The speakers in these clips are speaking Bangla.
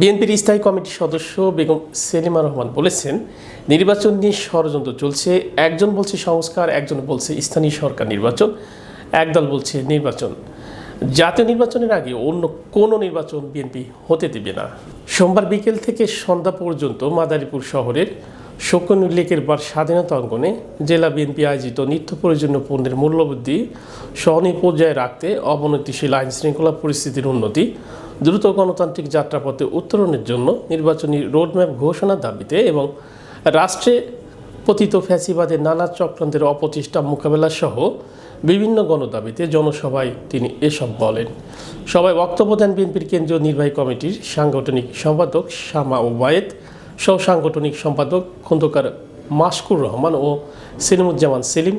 বিএনপির স্থায়ী কমিটির সদস্য বেগম সেলিমা রহমান বলেছেন, নির্বাচন নিয়ে ষড়যন্ত্র চলছে, একজন বলছে সংস্কার, একজন বলছে স্থানীয় সরকার নির্বাচন, একদল বলছে নির্বাচন। জাতীয় নির্বাচনের আগে অন্য কোনো নির্বাচন বিএনপি হতে দেবে না। সোমবার বিকেল থেকে সন্ধ্যা পর্যন্ত মাদারীপুর শহরের শকুন লেকের বার স্বাধীনতা অঙ্গনে জেলা বিএনপি আয়োজিত নিত্য প্রয়োজনীয় পণ্যের মূল্যবৃদ্ধি স্বনিয় পর্যায়ে রাখতে অবনতিশীল আইন শৃঙ্খলা পরিস্থিতির উন্নতি, দ্রুত গণতান্ত্রিক যাত্রাপথে উত্তরণের জন্য নির্বাচনী রোডম্যাপ ঘোষণার দাবিতে এবং রাষ্ট্রে পতিত ফ্যাসিবাদের নানা চক্রান্তের অপচেষ্টা মোকাবেলা সহ বিভিন্ন গণদাবিতে জনসভায় তিনি এসব বলেন। সভায় বক্তব্য দেন বিএনপির কেন্দ্রীয় নির্বাহী কমিটির সাংগঠনিক সম্পাদক শামা ওবায়েদ। সহ সাংগঠনিক সম্পাদক খন্দকার মাসকুর রহমান ও সেলিমুজ্জামান সেলিম,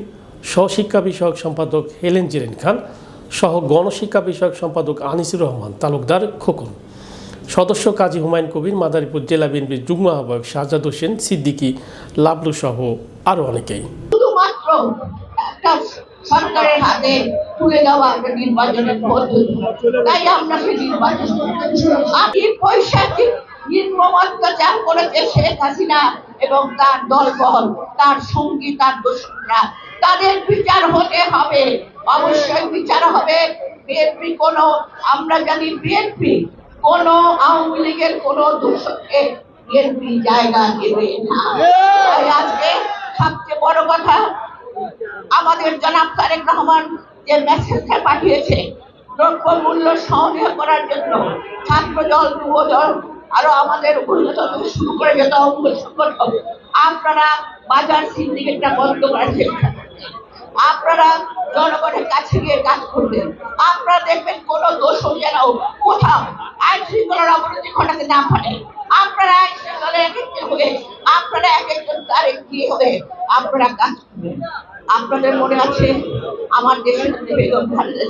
সহশিক্ষা বিষয়ক সম্পাদক হেলেন জিরেন খান সহ গণশিক্ষা বিষয়ক সম্পাদক আনিসুর রহমান তালুকদার খোকন। সদস্য কাজী হুমায়ুন কবির, মাদারীপুর জেলা বিএনপির যুগ্ম আহ্বায়ক শাহজাদ হোসেন, সিদ্দিকী লাবলু সহ আরও অনেকেই। সরকারের হাতে তুলে দেওয়া একটা নির্বাচনের পদ্ধতি। তাই আমরা সেই নির্বাচন পৈশাচি নির্মম অত্যাচার করেছে শেখ হাসিনা এবং তার দলবল, তার সঙ্গী, তার দোষরা তাদের বিচার হতে হবে। অবশ্যই বিচার হবে। বিএনপি কোনো, আমরা জানি বিএনপি কোন আওয়ামী লীগের কোন দোষকে বিএনপি জায়গা দেবে না। আজকে সবচেয়ে বড় কথা, আমাদের জনাব তারেক রহমান যে মেসেজটা পাঠিয়েছে দ্রব্য মূল্য সহনীয় করার জন্য ছাত্র দল যুব দল আরও আমাদের শুরু করে যত অঙ্গ সংগঠন আপনারা বাজার সিন্ডিকেটটা বন্ধ চেষ্টা আপনারা জনগণের কাছে গিয়ে কাজ করবেন। আপনারা দেখবেন কোন দোষ যেন কোথাও আইন শৃঙ্খলার অবনতি ঘটাতে না পারে। আপনারা আইন শৃঙ্খলার এক একজন হয়ে, আপনারা এক একজন তারেক একটি হয়ে আপনারা কাজ করবেন। আপনাদের মনে আছে, আমার দেশের বেগম জিয়া